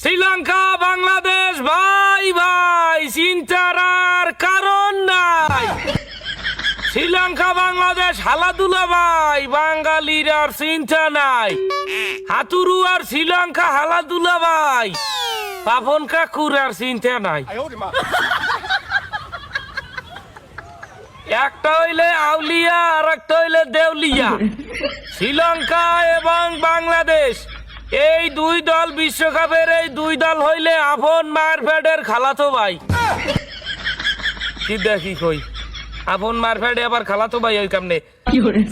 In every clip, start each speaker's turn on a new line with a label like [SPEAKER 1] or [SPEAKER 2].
[SPEAKER 1] শ্রীলঙ্কা বাংলাদেশ ভাই ভাই চিন্তার আর কারণ নাই। শ্রীলঙ্কা বাংলাদেশ হালাদুলা ভাই বাঙালির আর চিন্তা নাই। হাতুরু আর শ্রীলঙ্কা হালাদুলা ভাই পাবন কাকুর আর চিন্তা নাই। একটা হইলে আউলিয়া আর একটা হইলে দেউলিয়া। শ্রীলঙ্কা এবং বাংলাদেশ এই দুই দল বিশ্বকাপের এই দুই দল হইলে আপন মারফ্যাটের খালাতো ভাই। কি দেখি কই? আপন মারফ্যাটে আবার খালাতো ভাই ওই কামনে।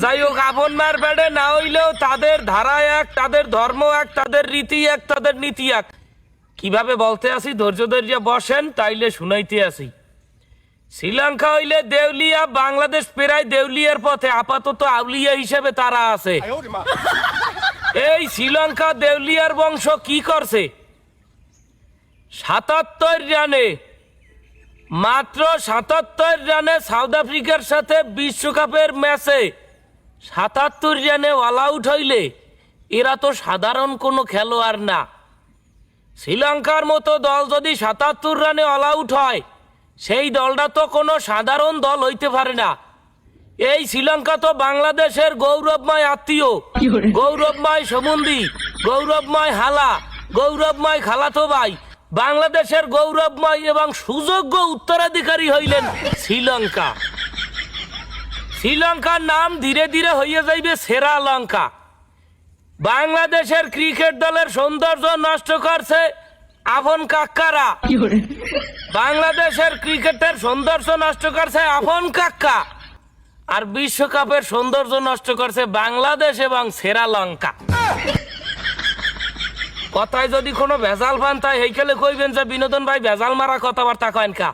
[SPEAKER 1] যাই হোক আপন মারফ্যাটে না হইলেও তাদের ধারা এক তাদের ধর্ম এক তাদের রীতি এক তাদের নীতি এক। কীভাবে বলতে আসি? ধৈর্য ধৈর্য বসেন তাইলে শুনাইতে আসি। শ্রীলঙ্কা হইলে দেউলিয়া বাংলাদেশ প্রায় দেউলিয়ার পথে আপাতত আউলিয়া হিসেবে তারা আছে। এই শ্রীলঙ্কা দেউলিয়ার বংশ কি করছে? সাতাত্তর রানে, মাত্র সাতাত্তর রানে সাউথ আফ্রিকার সাথে বিশ্বকাপের ম্যাচে সাতাত্তর রানে অল আউট হইলে এরা তো সাধারণ কোনো খেলোয়াড় না। শ্রীলঙ্কার মতো দল যদি সাতাত্তর রানে অল আউট হয়, সেই দলটা তো কোনো সাধারণ দল হইতে পারে না। এই শ্রীলঙ্কা তো বাংলাদেশের গৌরবময় আত্মীয়। গৌরবময় সমুন্দি গৌরবময় হালা গৌরবময় খালাতো ভাই বাংলাদেশের গৌরবময় এবং সুযোগ্য উত্তরাধিকারী হইলেন শ্রীলঙ্কা। শ্রীলঙ্কার নাম ধীরে ধীরে হইয়া যাইবে সেরা লঙ্কা। বাংলাদেশের ক্রিকেট দলের সৌন্দর্য নষ্ট করছে আপন কাক্কারা। বাংলাদেশের ক্রিকেটের সৌন্দর্য নষ্ট করছে আপন কাক্কা। আর বিশ্বকাপের সৌন্দর্য নষ্ট করছে বাংলাদেশ এবং শ্রীলঙ্কা। কথায় যদি কোনো ভেজাল পান, তাই হেইখালে কইবেন যে, বিনোদন ভাই, ভেজাল মারা কথাবার্তা কয়েন কা।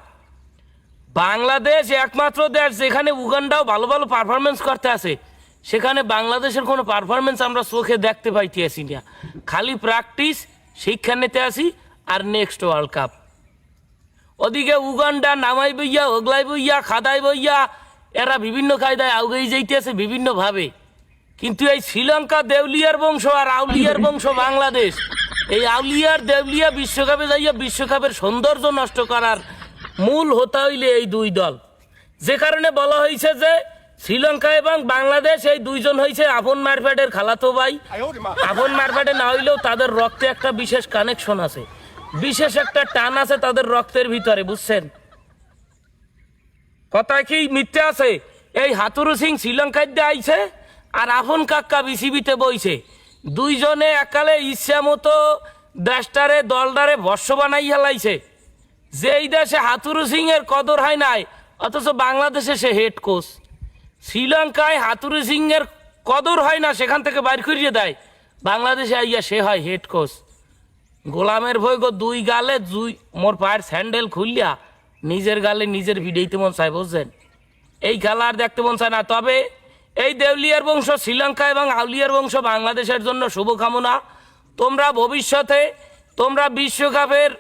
[SPEAKER 1] বাংলাদেশ একমাত্র দেশ যেখানে উগান্ডাও ভালো ভালো পারফরমেন্স করতে আছে। সেখানে বাংলাদেশের কোনো পারফরমেন্স আমরা চোখে দেখতে পাইতে আসি না। খালি প্র্যাকটিস শিক্ষা নিতে আসি আর নেক্সট ওয়ার্ল্ড কাপ ওদিকে উগান্ডা নামাই বইয়া, ওগলাই বইয়া, খাদাই বইয়া এরা বিভিন্ন কায়দায় আউগেই যাইতেছে বিভিন্নভাবে। কিন্তু এই শ্রীলঙ্কা দেউলিয়ার বংশ আর আউলিয়ার বংশ বাংলাদেশ, এই আউলিয়ার দেউলিয়া বিশ্বকাপে যাইয়া বিশ্বকাপের সৌন্দর্য নষ্ট করার মূল হতা হইলে এই দুই দল। যে কারণে বলা হয়েছে যে শ্রীলঙ্কা এবং বাংলাদেশ এই দুইজন হয়েছে আপন মারপ্যাটের খালাতো ভাই। আপন মারপ্যাটে না হইলেও তাদের রক্তে একটা বিশেষ কানেকশন আছে। বিশেষ একটা টান আছে তাদের রক্তের ভিতরে, বুঝছেন? কথা কি মিথ্যা আছে? এই হাতুরু সিং শ্রীলঙ্কায় দিয়ে আইছে আর আপন কাক্কা বিসিবিতে বইছে। দুইজনে একালে ইচ্ছা মতো দেশটারে, দলটারে বর্ষ বানাই হেলাইছে যেই দেশে হাতুরু সিং এর কদর হয় নাই, অথচ বাংলাদেশে সে হেড কোচ শ্রীলঙ্কায় হাতুরু সিং এর কদর হয় না, সেখান থেকে বাইর করিয়ে দেয়। বাংলাদেশে আইয়া সে হয় হেড কোচ গোলামের ভয় গো দুই গালে দুই মোর পায়ের স্যান্ডেল খুললিয়া নিজের গালে নিজের ভিডিওতে মন চায়, বুঝছেন? এই খেলা আর দেখতে মন চায় না। তবে এই দেউলিয়ার বংশ শ্রীলঙ্কা এবং আউলিয়ার বংশ বাংলাদেশের জন্য শুভকামনা। তোমরা ভবিষ্যতে, তোমরা বিশ্বকাপের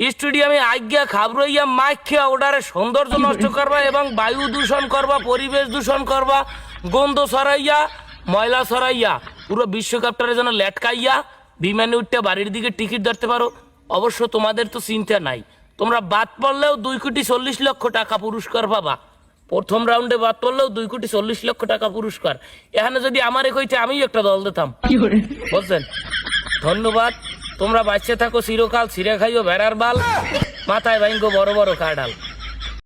[SPEAKER 1] স্টেডিয়ামে আজ্ঞা খাবরইয়া মাইক খেয়া ওটারে সৌন্দর্য নষ্ট করবা এবং বায়ু দূষণ করবা, পরিবেশ দূষণ করবা, গন্ধ সরাইয়া ময়লা সরাইয়া পুরো বিশ্বকাপটারে যেন লেটকাইয়া বিমানে উঠতে বাড়ির দিকে টিকিট ধরতে পারো। অবশ্য তোমাদের তো চিন্তা নাই। তোমরা বাদ পড়লেও দুই কোটি চল্লিশ লক্ষ টাকা পুরস্কার পাবা। প্রথম রাউন্ডে বাদ পড়লেও দুই কোটি চল্লিশ লক্ষ টাকা পুরস্কার। এখানে যদি আমারে কইতে আমিও একটা দল দিতাম। বুঝছেন? ধন্যবাদ। তোমরা বাচ্চা থাকো চিরকাল ছিঁড়ে খাইও বেড়ার বাল। মাথায় ভাইঙ্গো বড় বড় কাডাল।